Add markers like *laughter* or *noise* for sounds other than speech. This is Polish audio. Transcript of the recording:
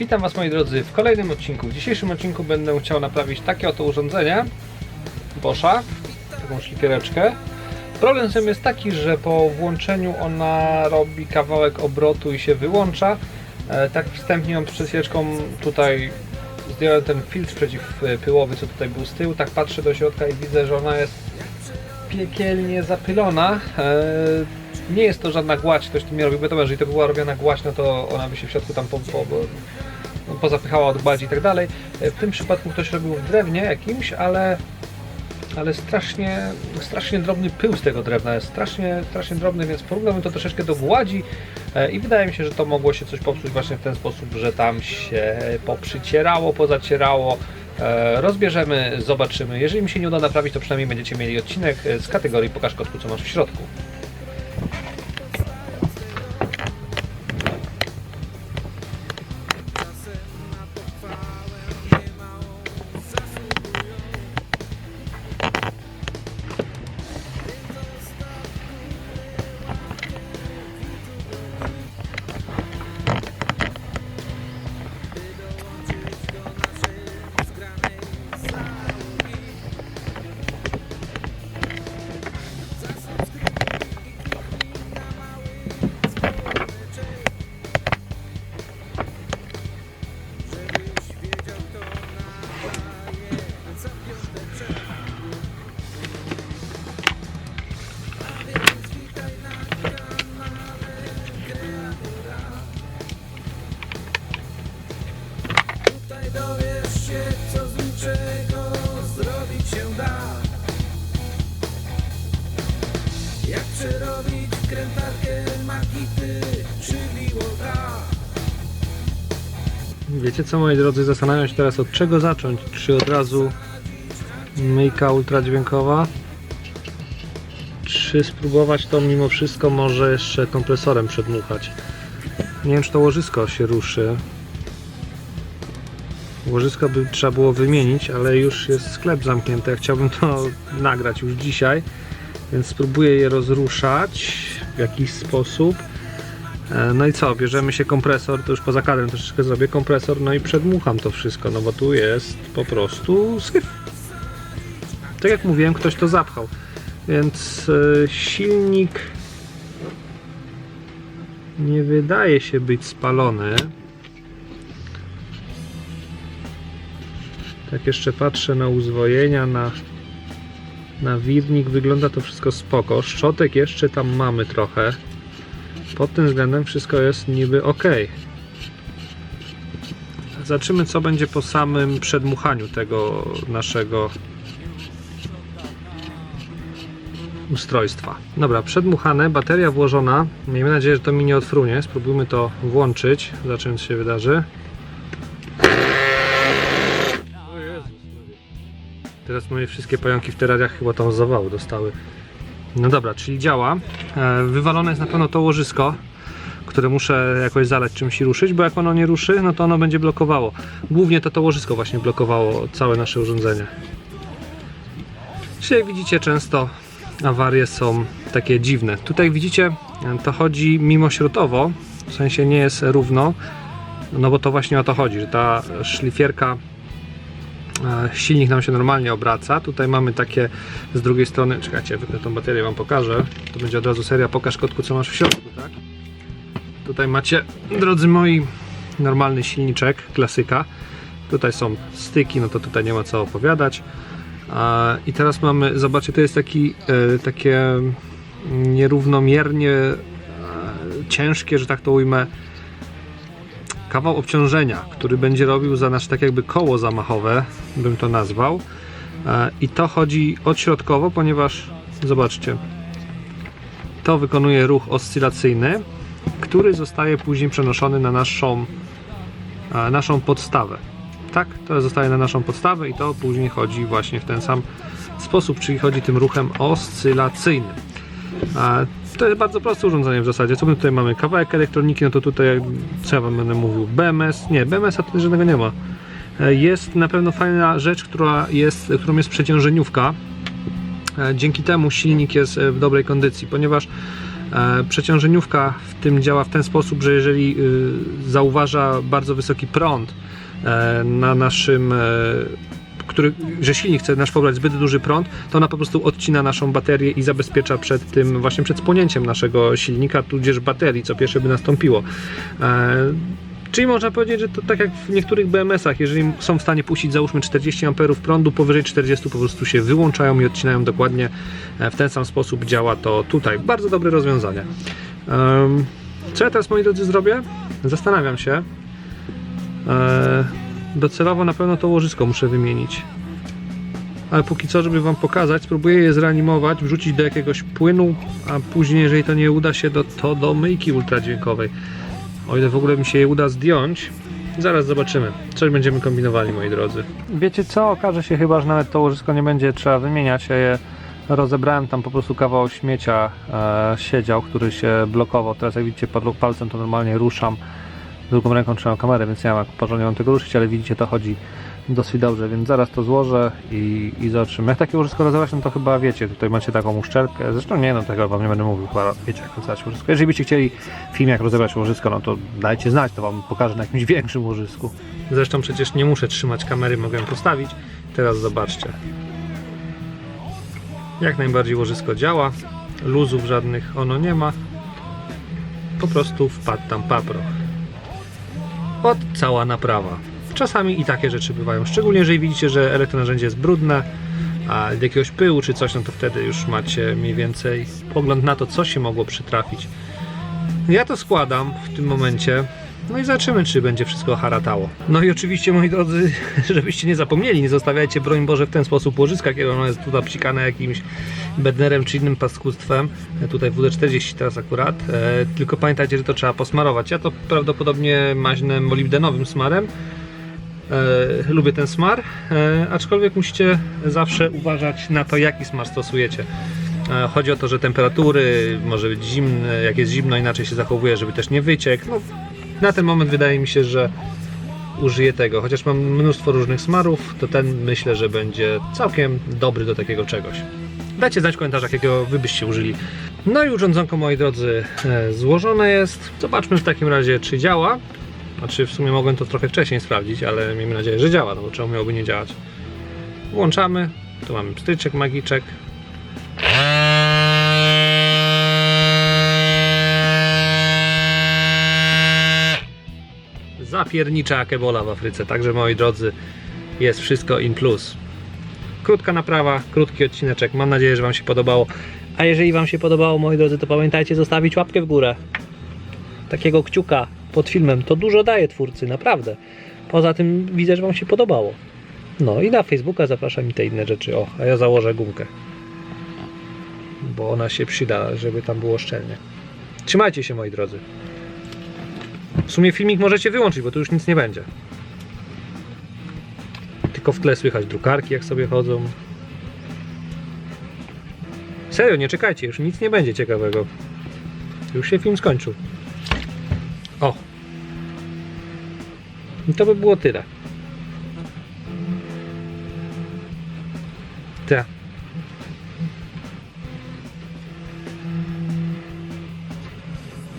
Witam Was moi drodzy w kolejnym odcinku. W dzisiejszym odcinku będę chciał naprawić takie oto urządzenie Boscha, taką szlifiereczkę. Problem z tym jest taki, że po włączeniu ona robi kawałek obrotu i się wyłącza. E, tak wstępnie ją przed chwileczką tutaj zdjąłem ten filtr przeciwpyłowy, co tutaj był z tyłu. Tak patrzę do środka i widzę, że ona jest piekielnie zapylona. Nie jest to żadna gładź, ktoś tu nie robił, wiadomo, jeżeli to była robiona gładź, no to ona by się w środku tam no, pozapychała od gładzi i tak dalej. W tym przypadku ktoś robił w drewnie jakimś, ale ale strasznie, strasznie drobny pył z tego drewna jest strasznie, strasznie drobny, więc porównałbym to troszeczkę do gładzi e, i wydaje mi się, że to mogło się coś popsuć właśnie w ten sposób, że tam się poprzycierało, pozacierało. E, Rozbierzemy, zobaczymy. Jeżeli mi się nie uda naprawić, to przynajmniej będziecie mieli odcinek e, z kategorii Pokaż kotku, co masz w środku. Przerobić krętarkę makity czy biłota. Wiecie co moi drodzy, zastanawiam się teraz od czego zacząć. Czy od razu myjka ultradźwiękowa? Czy spróbować to mimo wszystko może jeszcze kompresorem przedmuchać? Nie wiem czy to łożysko się ruszy. Łożysko by trzeba było wymienić, ale już jest sklep zamknięty. Ja chciałbym to *laughs* nagrać już dzisiaj, więc spróbuję je rozruszać w jakiś sposób. E, No i co, bierzemy się kompresor, to już poza kadrem troszeczkę zrobię kompresor, no i przedmucham to wszystko, no bo tu jest po prostu syf. Tak jak mówiłem, ktoś to zapchał. Więc e, silnik nie wydaje się być spalony. Tak jeszcze patrzę na uzwojenia, na, na wirnik, wygląda to wszystko spoko. Szczotek jeszcze tam mamy trochę pod tym względem wszystko jest niby ok. Zobaczymy co będzie po samym przedmuchaniu tego naszego ustrojstwa. Dobra, przedmuchane, bateria włożona. Miejmy nadzieję, że to mi nie odfrunie. Spróbujmy to włączyć. Zobaczymy co się wydarzy. Teraz moje wszystkie pająki w terariach chyba tam zawału dostały. No dobra, czyli działa. E, Wywalone jest na pewno to łożysko, które muszę jakoś zalać czymś i ruszyć, bo jak ono nie ruszy, no to ono będzie blokowało. Głównie to to łożysko właśnie blokowało całe nasze urządzenie. Czyli jak widzicie, często awarie są takie dziwne. Tutaj widzicie, e, to chodzi mimośrodkowo, w sensie nie jest równo, no bo to właśnie o to chodzi, że ta szlifierka silnik nam się normalnie obraca. Tutaj mamy takie z drugiej strony, czekajcie, wypnę tą baterię, wam pokażę. To będzie od razu seria pokaż kotku co masz w środku, tak? Tutaj macie, drodzy moi, normalny silniczek, klasyka. Tutaj są styki, no to tutaj nie ma co opowiadać. I teraz mamy, zobaczcie, to jest taki, e, takie nierównomiernie e, ciężkie, że tak to ujmę, kawał obciążenia, który będzie robił za nasze tak jakby koło zamachowe, bym to nazwał. E, I to chodzi odśrodkowo, ponieważ zobaczcie, to wykonuje ruch oscylacyjny, który zostaje później przenoszony na naszą, e, naszą podstawę. Tak, to zostaje na naszą podstawę i to później chodzi właśnie w ten sam sposób, czyli chodzi tym ruchem oscylacyjnym. To jest bardzo proste urządzenie w zasadzie. Co my tutaj mamy? Kawałek elektroniki, no to tutaj, co ja wam będę mówił? BMS? Nie, BMS-a tutaj żadnego nie ma. E, Jest na pewno fajna rzecz, która jest, którą jest przeciążeniówka. E, Dzięki temu silnik jest e, w dobrej kondycji, ponieważ Przeciążeniówka w tym działa w ten sposób, że jeżeli y, zauważa bardzo wysoki prąd na naszym, który, że silnik chce nasz pobrać zbyt duży prąd, to ona po prostu odcina naszą baterię i zabezpiecza przed tym, właśnie przed spłonięciem naszego silnika, tudzież baterii, co pierwsze by nastąpiło. E, Czyli można powiedzieć, że to tak jak w niektórych BMS-ach, jeżeli są w stanie puścić załóżmy 40 A prądu, powyżej 40 po prostu się wyłączają i odcinają dokładnie e, w ten sam sposób działa to tutaj. Bardzo dobre rozwiązanie. Co ja teraz moi drodzy zrobię? Zastanawiam się. E, Docelowo na pewno to łożysko muszę wymienić. Ale póki co, żeby Wam pokazać, spróbuję je zreanimować, wrzucić do jakiegoś płynu, a później, jeżeli to nie uda się, do, to do myjki ultradźwiękowej. O ile w ogóle mi się je uda zdjąć, zaraz zobaczymy. Coś będziemy kombinowali, moi drodzy. Wiecie co? Okaże się chyba, że nawet to łożysko nie będzie trzeba wymieniać. Ja je rozebrałem, tam po prostu kawał śmiecia e, siedział, który się blokował. Teraz jak widzicie palcem to normalnie ruszam. Drugą ręką trzymam kamerę, więc nie mam porządnie mam tego ruszyć, ale widzicie to chodzi dosyć dobrze, więc zaraz to złożę i, i zobaczymy. Jak takie łożysko rozebrać, no to chyba wiecie, tutaj macie taką uszczelkę. Zresztą nie, no tego wam nie będę mówił, chyba wiecie jak rozebrać łożysko. Jeżeli byście chcieli film jak rozebrać łożysko, no to dajcie znać, to wam pokażę na jakimś większym łożysku. Zresztą przecież nie muszę trzymać kamery, mogę ją postawić. Teraz zobaczcie. Jak najbardziej łożysko działa, luzów żadnych ono nie ma. Po prostu wpadł tam paproch. Od cała naprawa. Czasami i takie rzeczy bywają, szczególnie jeżeli widzicie, że elektronarzędzie jest brudne, a jakiegoś pyłu czy coś, no to wtedy już macie mniej więcej pogląd na to, co się mogło przytrafić. Ja to składam w tym momencie. No i zobaczymy, czy będzie wszystko haratało. No i oczywiście, moi drodzy, *laughs* żebyście nie zapomnieli, nie zostawiajcie, broń Boże, w ten sposób łożyska, kiedy ono jest tutaj psikane jakimś bednerem czy innym paskudstwem. E, Tutaj WD-40 teraz akurat. E, tylko pamiętajcie, że to trzeba posmarować. Ja to prawdopodobnie maźnę molibdenowym smarem. E, lubię ten smar, aczkolwiek musicie zawsze uważać na to, jaki smar stosujecie. Chodzi o to, że temperatury może być zimne, jak jest zimno, inaczej się zachowuje, żeby też nie wyciekł. No, na ten moment wydaje mi się, że użyję tego. Chociaż mam mnóstwo różnych smarów, to ten myślę, że będzie całkiem dobry do takiego czegoś. Dajcie znać w komentarzach, jakiego wy byście użyli. No i urządzonko, moi drodzy, e, złożone jest. Zobaczmy w takim razie, czy działa. Znaczy, w sumie mogłem to trochę wcześniej sprawdzić, ale miejmy nadzieję, że działa, no bo czemu miałoby nie działać. Włączamy. Tu mamy pstryczek, magiczek. Zapiernicza jak ebola w Afryce. Także moi drodzy, jest wszystko in plus. Krótka naprawa, krótki odcineczek. Mam nadzieję, że Wam się podobało. A jeżeli Wam się podobało, moi drodzy, to pamiętajcie zostawić łapkę w górę. Takiego kciuka pod filmem. To dużo daje twórcy, naprawdę. Poza tym widzę, że Wam się podobało. No i na Facebooka zapraszam i te inne rzeczy. O, a ja założę gumkę. Bo ona się przyda, żeby tam było szczelnie. Trzymajcie się, moi drodzy. W sumie filmik możecie wyłączyć, bo tu już nic nie będzie. Tylko w tle słychać drukarki, jak sobie chodzą. Serio, nie czekajcie, już nic nie będzie ciekawego. Już się film skończył. O. I to by było tyle.